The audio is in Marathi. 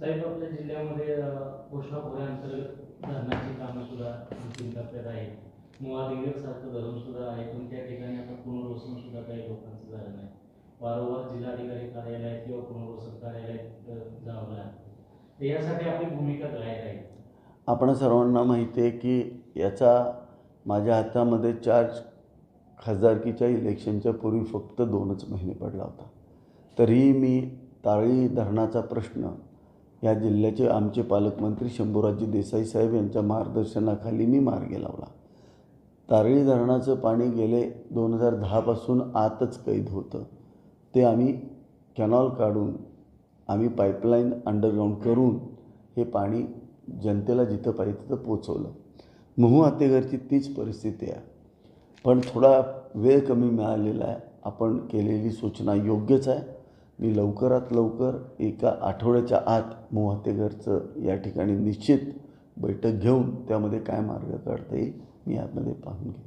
साहेब आपल्या जिल्ह्यामध्ये घोषणा खोऱ्याअंतर्गत धरणाची कामं सुद्धा अंतिम टप्प्यात आहेत मुळा सारखं धरण सुद्धा आहे पण त्या ठिकाणी आता पुनर्वसन सुद्धा काही लोकांचं झालं नाही. वारंवार जिल्हाधिकारी कार्यालयात किंवा पुनर्वसन कार्यालयात जावं लागतं यासाठी आपली भूमिका काय राहील आपण सर्वांना माहिती आहे की याचा माझ्या हातामध्ये चार्ज खासदारकीच्या इलेक्शनच्या पूर्वी फक्त दोनच महिने पडला होता. तरीही मी ताळी धरणाचा प्रश्न या जिल्ह्याचे आमचे पालकमंत्री शंभूराजी देसाई साहेब यांच्या मार्गदर्शनाखाली मी मार्ग लावला. तारळी धरणाचं पाणी गेले दोन हजार दहापासून आतच कैद होतं. ते आम्ही कॅनॉल काढून आम्ही पाईपलाईन अंडरग्राऊंड करून हे पाणी जनतेला जिथं पाहिजे तिथं पोचवलं. महू आतेघरची तीच परिस्थिती आहे. पण थोडा वेळ कमी मिळालेला आहे. आपण केलेली सूचना योग्यच आहे. मी लवकरात लवकर एका आठवड्याच्या आत महू या ठिकाणी निश्चित बैठक घेऊन त्यामध्ये काय मार्ग काढता येईल मी आतमध्ये पाहून घेईन.